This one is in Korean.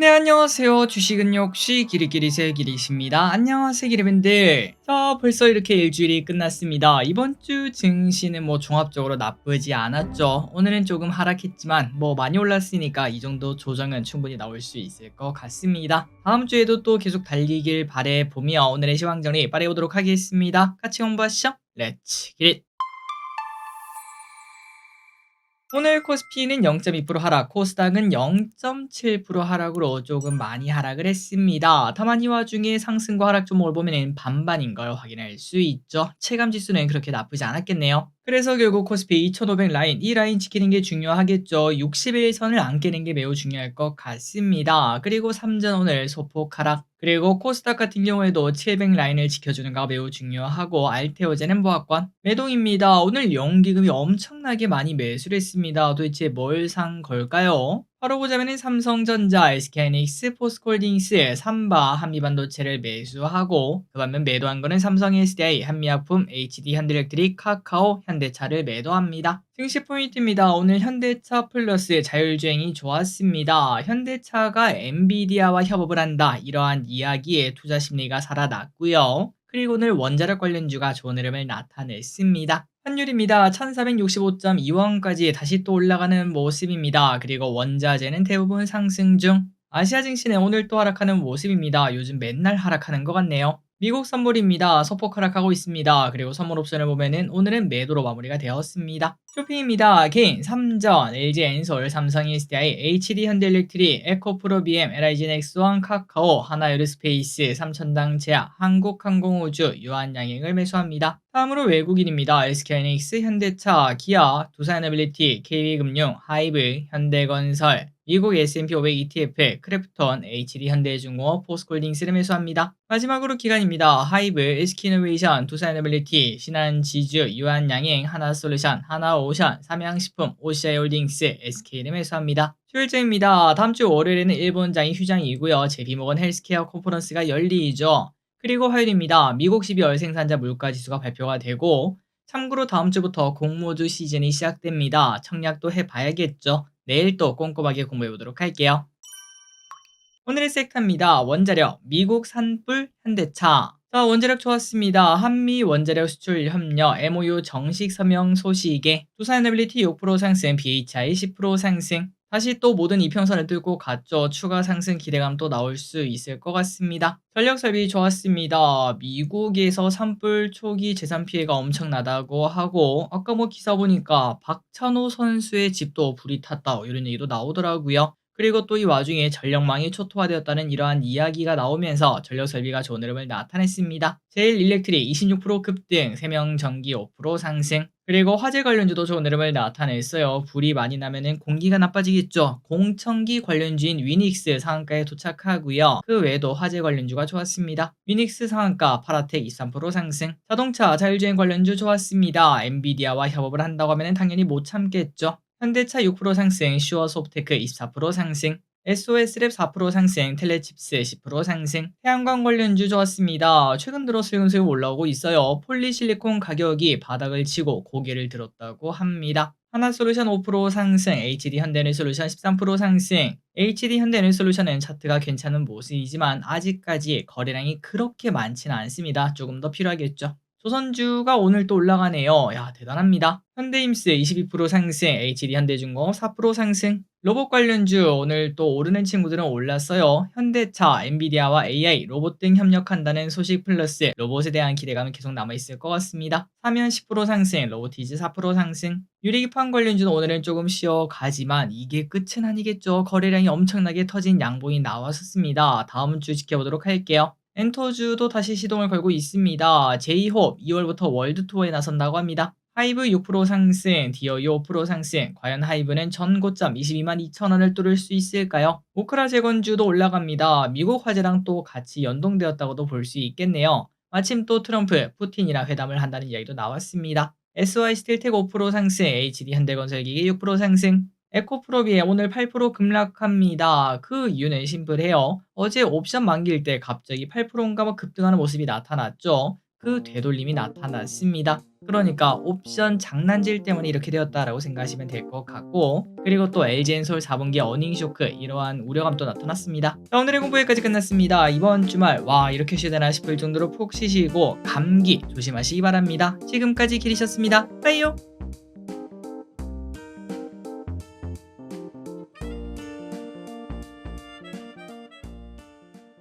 네, 안녕하세요. 주식은 역시 기리기리새 기리십니다. 안녕하세요, 기리분들. 자, 벌써 이렇게 일주일이 끝났습니다. 이번 주 증시는 뭐 종합적으로 나쁘지 않았죠. 오늘은 조금 하락했지만 뭐 많이 올랐으니까 이 정도 조정은 충분히 나올 수 있을 것 같습니다. 다음 주에도 또 계속 달리길 바래보며 오늘의 시황 정리 빠르보도록 하겠습니다. 같이 공부하시죠. 렛츠 기릿! 오늘 코스피는 0.2% 하락, 코스닥은 0.7% 하락으로 조금 많이 하락을 했습니다. 다만 이 와중에 상승과 하락 종목을 보면 반반인 걸 확인할 수 있죠. 체감 지수는 그렇게 나쁘지 않았겠네요. 그래서 결국 코스피 2500 라인 이 라인 지키는 게 중요하겠죠. 61선을 안 깨는 게 매우 중요할 것 같습니다. 그리고 3전 오늘 소폭 하락 그리고 코스닥 같은 경우에도 700 라인을 지켜주는 가 매우 중요하고 알테오제는 보합권 매동입니다. 오늘 연기금이 엄청나게 많이 매수를 했습니다. 도대체 뭘 산 걸까요? 바로 보자면 삼성전자, SK하이닉스, 포스콜딩스, 삼바, 한미반도체를 매수하고 그 반면 매도한 거는 삼성 SDI, 한미약품, HD 현대일렉트릭, 카카오, 현대차를 매도합니다. 증시 포인트입니다. 오늘 현대차 플러스 자율주행이 좋았습니다. 현대차가 엔비디아와 협업을 한다. 이러한 이야기에 투자 심리가 살아났고요. 그리고 오늘 원자력 관련주가 좋은 흐름을 나타냈습니다. 환율입니다. 1465.2원까지 다시 또 올라가는 모습입니다. 그리고 원자재는 대부분 상승 중. 아시아 증시는 오늘 또 하락하는 모습입니다. 요즘 맨날 하락하는 것 같네요. 미국 선물입니다. 소폭 하락하고 있습니다. 그리고 선물 옵션을 보면은 오늘은 매도로 마무리가 되었습니다. 쇼핑입니다. 개인 3전, LG 엔솔, 삼성 SDI, HD 현대일렉트릭, 에코프로 BM, LIG 넥스원, 카카오, 하나유르스페이스, 삼천당 제약, 한국항공우주, 유한양행을 매수합니다. 다음으로 외국인입니다. SK하이닉스, 현대차, 기아, 두산에너빌리티, KB금융, 하이브, 현대건설, 미국 S&P 500 ETF, 크래프톤, HD 현대중공업, 포스콜딩스를 매수합니다. 마지막으로 기간입니다. 하이브, SK이노베이션, 두산에너빌리티, 신한지주, 유한양행, 하나솔루션, 하나오션, 삼양식품, 오시아홀딩스, SK를 매수합니다. 휴일장입니다. 다음 주 월요일에는 일본장이 휴장이고요. 제비모건 헬스케어 컨퍼런스가 열리죠. 그리고 화요일입니다. 미국 12월 생산자 물가지수가 발표가 되고 참고로 다음 주부터 공모주 시즌이 시작됩니다. 청약도 해봐야겠죠. 내일 또 꼼꼼하게 공부해 보도록 할게요. 오늘의 섹터입니다. 원자력, 미국 산불, 현대차. 자, 원자력 좋았습니다. 한미 원자력 수출 협력 MOU 정식 서명 소식에 두산 에너빌리티 6% 상승, BHI 10% 상승. 다시 또 모든 이평선을 뚫고 갔죠. 추가 상승 기대감 또 나올 수 있을 것 같습니다. 전력 설비 좋았습니다. 미국에서 산불 초기 재산 피해가 엄청나다고 하고 아까 뭐 기사 보니까 박찬호 선수의 집도 불이 탔다 이런 얘기도 나오더라고요. 그리고 또 이 와중에 전력망이 초토화되었다는 이러한 이야기가 나오면서 전력 설비가 좋은 흐름을 나타냈습니다. 제일 일렉트릭 26% 급등, 세명 전기 5% 상승, 그리고 화재 관련주도 좋은 흐름을 나타냈어요. 불이 많이 나면은 공기가 나빠지겠죠. 공청기 관련주인 위닉스 상한가에 도착하고요. 그 외에도 화재 관련주가 좋았습니다. 위닉스 상한가 파라텍 23% 상승, 자동차 자율주행 관련주 좋았습니다. 엔비디아와 협업을 한다고 하면 당연히 못 참겠죠. 현대차 6% 상승, 슈어소프테크 24% 상승, SOS랩 4% 상승, 텔레칩스 10% 상승, 태양광 관련주 좋았습니다. 최근 들어 슬금슬금 올라오고 있어요. 폴리실리콘 가격이 바닥을 치고 고개를 들었다고 합니다. 하나솔루션 5% 상승, HD 현대에너솔루션 13% 상승. HD 현대에너솔루션은 차트가 괜찮은 모습이지만 아직까지 거래량이 그렇게 많지는 않습니다. 조금 더 필요하겠죠. 조선주가 오늘 또 올라가네요. 야, 대단합니다. 현대임스 22% 상승, HD 현대중공업 4% 상승. 로봇 관련주 오늘 또 오르는 친구들은 올랐어요. 현대차, 엔비디아와 AI, 로봇 등 협력한다는 소식 플러스 로봇에 대한 기대감은 계속 남아있을 것 같습니다. 사면 10% 상승, 로보티즈 4% 상승. 유리기판 관련주는 오늘은 조금 쉬어가지만 이게 끝은 아니겠죠. 거래량이 엄청나게 터진 양봉이 나왔었습니다. 다음 주 지켜보도록 할게요. 엔터주도 다시 시동을 걸고 있습니다. 제이홉 2월부터 월드 투어에 나선다고 합니다. 하이브 6% 상승, 디어이 5% 상승. 과연 하이브는 전 고점 22만 2천 원을 뚫을 수 있을까요? 오크라 재건주도 올라갑니다. 미국 화재랑 또 같이 연동되었다고도 볼 수 있겠네요. 마침 또 트럼프, 푸틴이랑 회담을 한다는 이야기도 나왔습니다. SY 스틸텍 5% 상승, HD 현대건설기기 6% 상승. 에코프로비에 오늘 8% 급락합니다. 그 이유는 심플해요. 어제 옵션 만기일 때 갑자기 8%인가 뭐 급등하는 모습이 나타났죠. 그 되돌림이 나타났습니다. 그러니까 옵션 장난질 때문에 이렇게 되었다라고 생각하시면 될 것 같고 그리고 또 LG엔솔 4분기 어닝 쇼크 이러한 우려감도 나타났습니다. 자, 오늘의 공부 여기까지 끝났습니다. 이번 주말 와 이렇게 쉬어야 되나 싶을 정도로 푹 쉬시고 감기 조심하시기 바랍니다. 지금까지 길이셨습니다. 빠이요.